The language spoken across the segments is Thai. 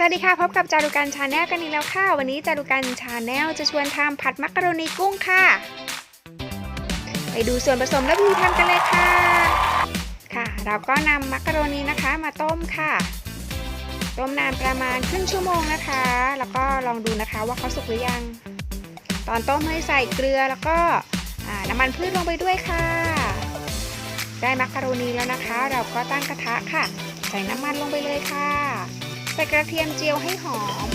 สวัสดีค่ะ พบกับจารุกันชาแนลกันอีกแล้วค่ะ วันนี้จารุกันชาแนลจะชวนทำผัดมักกะโรนีกุ้งค่ะ ไปดูส่วนผสมและวิธีทำกันเลยค่ะ ค่ะ เราก็นำมักกะโรนีนะคะมาต้มค่ะ ต้มนานประมาณครึ่งชั่วโมงนะคะ แล้วก็ลองดูนะคะว่าเขาสุกหรือยัง ตอนต้มให้ใส่เกลือแล้วก็น้ำมันพืชลงไปด้วยค่ะ ได้มักกะโรนีแล้วนะคะ เราก็ตั้งกระทะค่ะ ใส่น้ำมันลงไปเลยค่ะ ส่กระเทียมเจียวให้หอม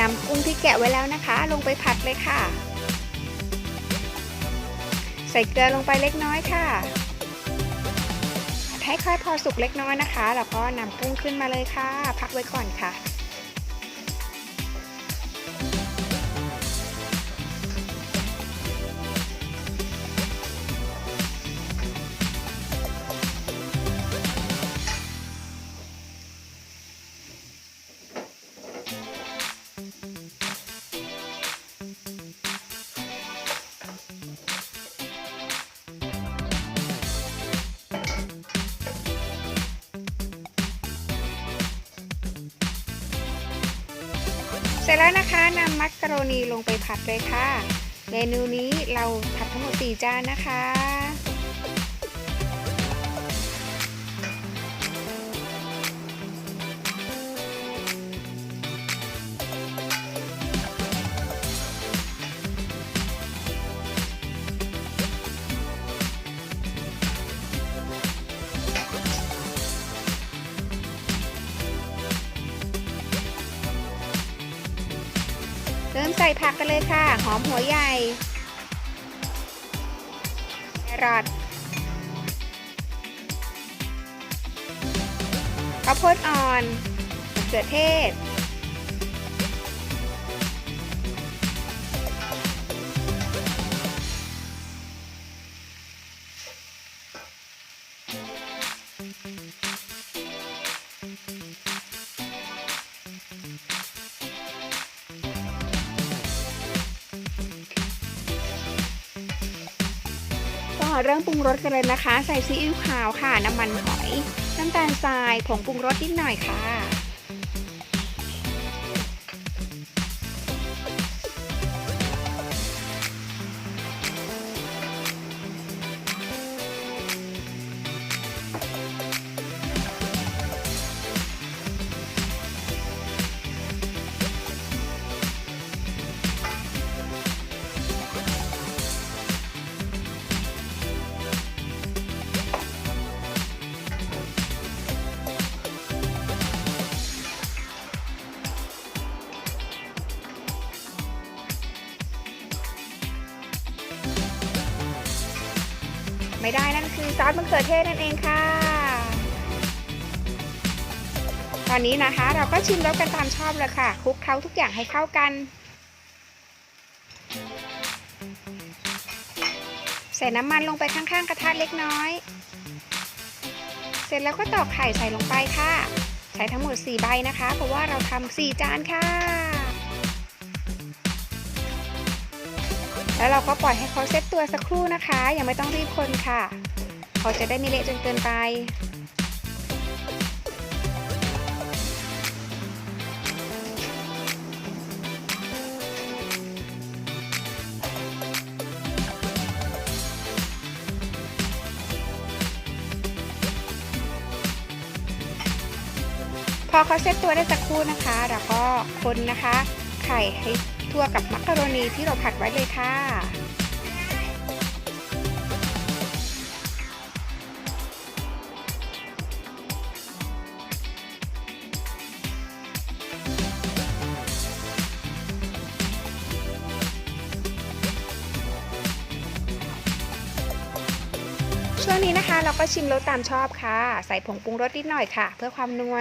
นำกุ้งที่แกะไว้แล้วนะคะ ลงไปผัดเลยค่ะ ใส่เกลือลงไปเล็กน้อยค่ะให้ค่อยพอสุกเล็กน้อยนะคะ แล้วก็นำกุ้งขึ้นมาเลยค่ะ พักไว้ก่อนค่ะ เสร็จแล้วนะคะนำมักกะโรนีลงไปผัดเลยค่ะ เมนูนี้เราผัดทั้งหมด 4 จานนะคะ มใส่ผักกันเลยค่ะ หอมหัวใหญ่แครอทข้าวโพดอ่อนมะเขือเทศ เริ่มปรุงรสกันเลยนะคะ ใส่ซีอิ๊วขาวค่ะ น้ำมันหอย น้ำตาลทราย ผงปรุงรสนิดหน่อยค่ะ ไม่ได้นั่นคือซอสมะเขือเทศนั่นเองค่ะ ตอนนี้นะคะเราก็ชิมรสกันตามชอบเลยค่ะคลุกเคล้าทุกอย่างให้เข้ากัน ใส่น้ำมันลงไปข้างๆกระทะเล็กน้อย เสร็จแล้วก็ตอกไข่ใส่ลงไปค่ะใช้ทั้งหมด 4 ใบนะคะ เพราะว่าเราทำ4จานค่ะ แล้วเราก็ปล่อยให้เขาเซตตัวสักครู่นะคะ ยังไม่ต้องรีบคนค่ะเขาจะได้ไม่เละจนเกินไป พอเขาเซตตัวได้สักครู่นะคะ เราก็คนนะคะ ไข่ให้ ทั่วกับมักกะโรนีที่เราผัดไว้เลยค่ะช่วงนี้นะคะเราก็ชิมรสตามชอบค่ะ ใส่ผงปรุงรสนิดหน่อยค่ะ เพื่อความนัว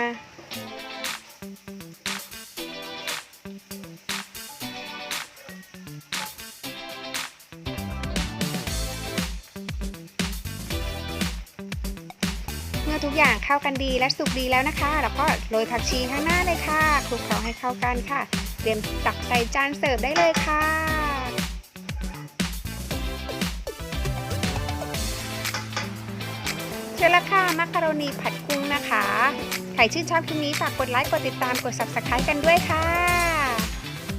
อทุกอย่างเข้ากันดีและสุกดีแล้วนะคะ แล้วก็โรยผักชีข้างหน้าเลยค่ะคลุกเคล้าให้เข้ากันค่ะ เตรียมตักใส่จานเสิร์ฟได้เลยค่ะเชิญละค่ะมักกะโรนีผัดกุ้งนะคะ ใครชื่นชอบคลิปนี้ฝากกดไลค์กดติดตามกด subscribe กันด้วยค่ะ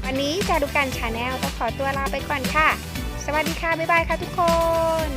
วันนี้จารุกันชาแนลต้องขอตัวลาไปก่อนค่ะ สวัสดีค่ะ บ๊ายบายค่ะทุกคน